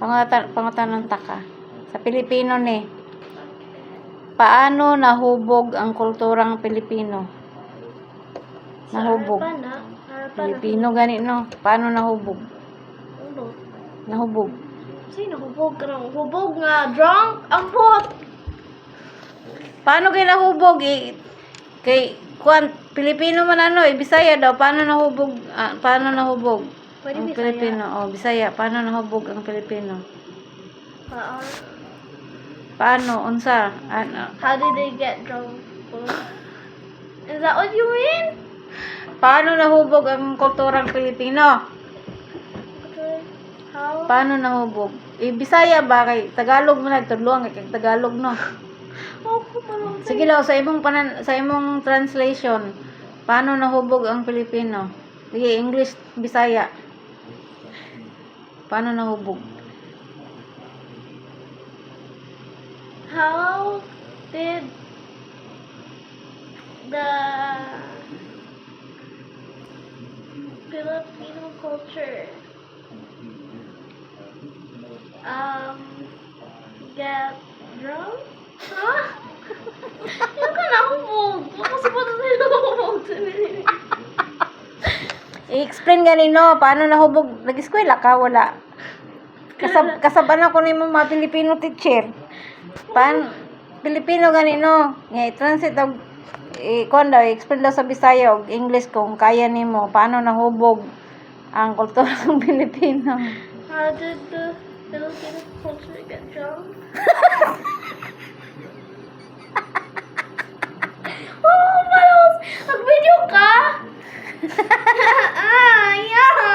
Pangatan pangatanong taka. Sa Pilipino ni. Paano nahubog ang kulturang Pilipino? Nahubog. Pilipino gani no. Paano nahubog? Nahubog. Sino hubog ka ng hubog nga drunk? Ang pot! Paano kay nahubog eh? Kay kuan Pilipino man ano eh Bisaya daw paano nahubog ah, paano nahubog Pwede ang Bisaya. Pilipino. Oh Bisaya. Paano nahubog ang Pilipino? Ah, paano? Unsa? Ano? How did they get drunk? Is that what you mean? paano nahubog ang kulturang Pilipino? Okay. How? paano nahubog? Eh Bisaya ba? Kay Tagalog mo nagtudluan kay Tagalog no? Oh, sige law sa imong panan sa imong translation paano nahubog ang Pilipino? Sige English Bisaya paano nahubog How did the Filipino culture um get drunk? Huh? Yung ka nahubog. Baka sa pata sa'yo nahubog. I-explain ganino, paano nahubog? Nag-eskwela ka, wala. Kasab kasaban ako ni mga Pilipino teacher. Pan Pilipino ganino. Nga, translate og eh, kuan daw, explain daw sa Bisaya og English kung kaya nimo paano nahubog ang kultura ng Pilipino. How did the Filipino culture get drunk? oh, Miles! Nag-video ka?